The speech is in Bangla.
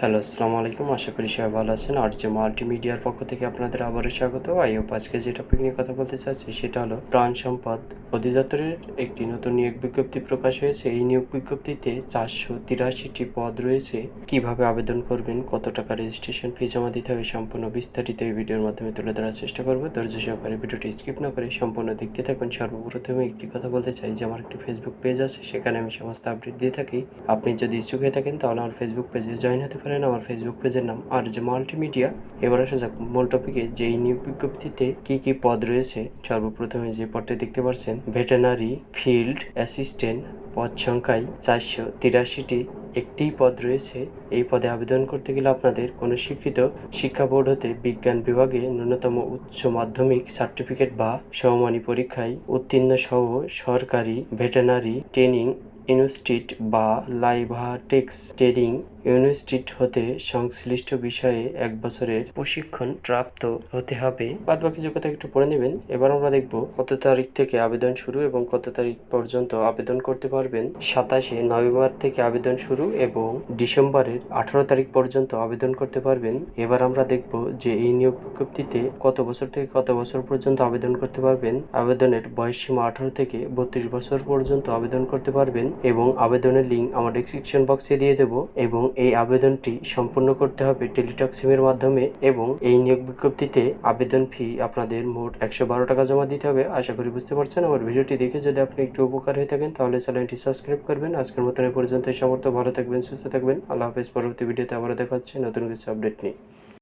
হ্যালো, আসসালামু আলাইকুম। আশা করি সবাই ভালো আছেন। আর যে মাল্টিমিডিয়ার পক্ষ থেকে আপনাদের আবারও স্বাগত। আইও আজকে যে টপিক নিয়ে কথা বলতে চাচ্ছি সেটা হলো প্রাণ সম্পদ। অধিদপ্তরের একটি নতুন নিয়োগ বিজ্ঞপ্তি প্রকাশ হয়েছে। এই নিয়োগ বিজ্ঞপ্তিতে চারশো তিরাশিটি পদ রয়েছে। কীভাবে আবেদন করবেন, কত টাকা রেজিস্ট্রেশন ফি জমা দিতে হবে সম্পূর্ণ বিস্তারিত এই ভিডিওর মাধ্যমে তুলে ধরার চেষ্টা করব। ধৈর্য সহকারে ভিডিওটি স্কিপ না করে সম্পূর্ণ দেখতে থাকুন। সর্বপ্রথমে একটি কথা বলতে চাই। যে আমার একটি ফেসবুক পেজ আছে, সেখানে আমি সমস্ত আপডেট দিয়ে থাকি। আপনি যদি ইচ্ছুক হয়ে থাকেন, তাহলে আমার ফেসবুক পেজে জয়েন হতে পারেন। আমার ফেসবুক পেজের নাম আর যে মাল্টিমিডিয়া এবার আসা যাক মূল টপিকে যে এই নিয়োগ বিজ্ঞপ্তিতে কি কি পদ রয়েছে, সর্বপ্রথমে যে পদটি দেখতে পাচ্ছেন ভেটেনারি ফিল্ড অ্যাসিস্ট্যান্ট পদ সংখ্যায় চারশো তিরাশিটি। একটিই পদ রয়েছে, এই পদে আবেদন করতে গেলে আপনাদের কোনো স্বীকৃত শিক্ষা বোর্ড হতে বিজ্ঞান বিভাগে ন্যূনতম উচ্চ মাধ্যমিক সার্টিফিকেট বা সমমানী পরীক্ষায় উত্তীর্ণ সহ সরকারি ভেটেনারি ট্রেনিং ইনস্টিটিউট বা লাইভাটেক্স ট্রেনিং ইনস্টিটিউট হতে সংশ্লিষ্ট বিষয়ে এক বছরের প্রশিক্ষণ প্রাপ্ত হতে হবে। বাদ বাকি যে কথা একটু পড়ে নেবেন। এবার আমরা দেখব কত তারিখ থেকে আবেদন শুরু এবং কত তারিখ পর্যন্ত আবেদন করতে পারবেন। সাতাশে নভেম্বর থেকে আবেদন শুরু এবং ডিসেম্বরের আঠারো তারিখ পর্যন্ত আবেদন করতে পারবেন। এবার আমরা দেখব যে এই নিয়োগ বিজ্ঞপ্তিতে কত বছর থেকে কত বছর পর্যন্ত আবেদন করতে পারবেন। আবেদনের বয়স সীমা আঠারো থেকে বত্রিশ বছর পর্যন্ত আবেদন করতে পারবেন এবং আবেদনের লিঙ্ক আমার ডেসক্রিপশন বক্সে দিয়ে দেবো এবং এই আবেদনটি সম্পূর্ণ করতে হবে টেলিটক সিমের মাধ্যমে এবং এই নিয়োগ বিজ্ঞপ্তিতে আবেদন ফি আপনাদের মোট একশো বারো টাকা জমা দিতে হবে। আশা করি বুঝতে পারছেন। আমার ভিডিওটি দেখে যদি আপনি একটু উপকার হয়ে থাকেন, তাহলে চ্যানেলটি সাবস্ক্রাইব করবেন। আজকের মতন এই পর্যন্ত সমর্থ ভালো থাকবেন, সুস্থ থাকবেন। আল্লাহ হাফেজ। পরবর্তী ভিডিওতে আবার দেখা হচ্ছে। নতুন কিছু আপডেট নিয়ে।